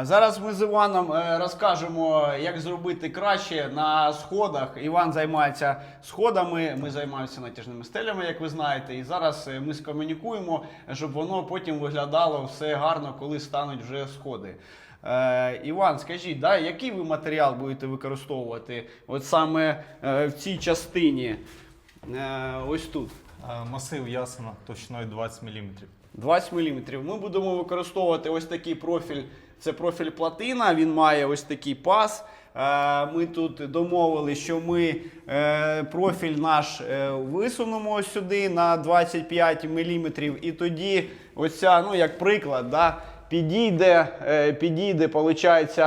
Зараз ми з Іваном е, розкажемо, як зробити краще на сходах. Іван займається сходами, ми займаємося натяжними стелями, як ви знаєте. І зараз е, ми скомунікуємо, щоб воно потім виглядало все гарно, коли стануть вже сходи. Е, Іван, скажіть, да, який ви матеріал будете використовувати от саме е, в цій частині? Е, ось тут. Масив ясена товщиною 20 мм. 20 мм. Ми будемо використовувати ось такий профіль. Це профіль платина, він має ось такий пас. Е, Ми тут домовили, що ми е, профіль наш е, висунемо сюди на 25 мм. І тоді, оця, ну як приклад, да, підійде, підійде, виходить,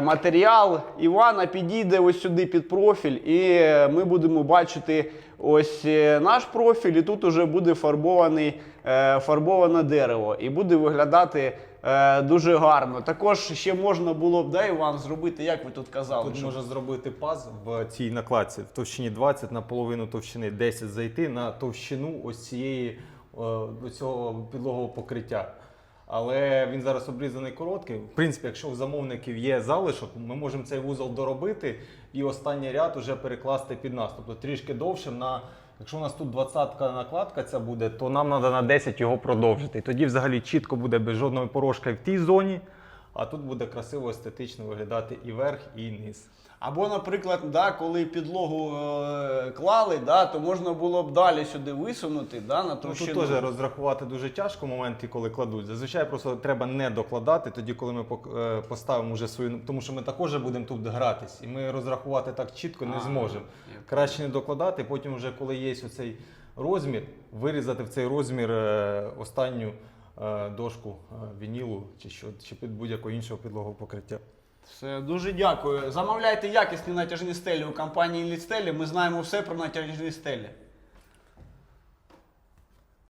матеріал Івана підійде ось сюди під профіль, і е, ми будемо бачити ось е, наш профіль, і тут уже буде фарбований, е, фарбоване дерево, і буде виглядати е, дуже гарно. Також ще можна було б, да, Іван, зробити, як ви тут казали. Тут що- можна зробити паз в цій накладці в товщині 20 на половину товщини 10 зайти на товщину ось цієї е, до цього підлогового покриття. Але він зараз обрізаний короткий. В принципі, якщо у замовників є залишок, ми можемо цей вузол доробити і останній ряд уже перекласти під нас. Тобто трішки довше на. Якщо у нас тут 20-ка накладка ця буде, то нам треба на 10 його продовжити. Тоді взагалі чітко буде без жодної порожки в тій зоні, а тут буде красиво естетично виглядати і верх, і низ. Або, наприклад, да, коли підлогу е, клали, да, то можна було б далі сюди висунути да, на Ну, тут теж розрахувати дуже тяжко моменти, коли кладуть. Зазвичай просто треба не докладати, тоді, коли ми е, поставимо вже свою. Тому що ми також будемо тут гратись, і ми розрахувати так чітко не зможемо. Краще не докладати, потім, вже коли є оцей розмір, вирізати в цей розмір е, останню дошку е, вінілу чи що, чи під будь-якого іншого підлогового покриття. Все, дуже дякую. Замовляйте якісні натяжні стелі у компанії Лістелі. Ми знаємо все про натяжні стелі.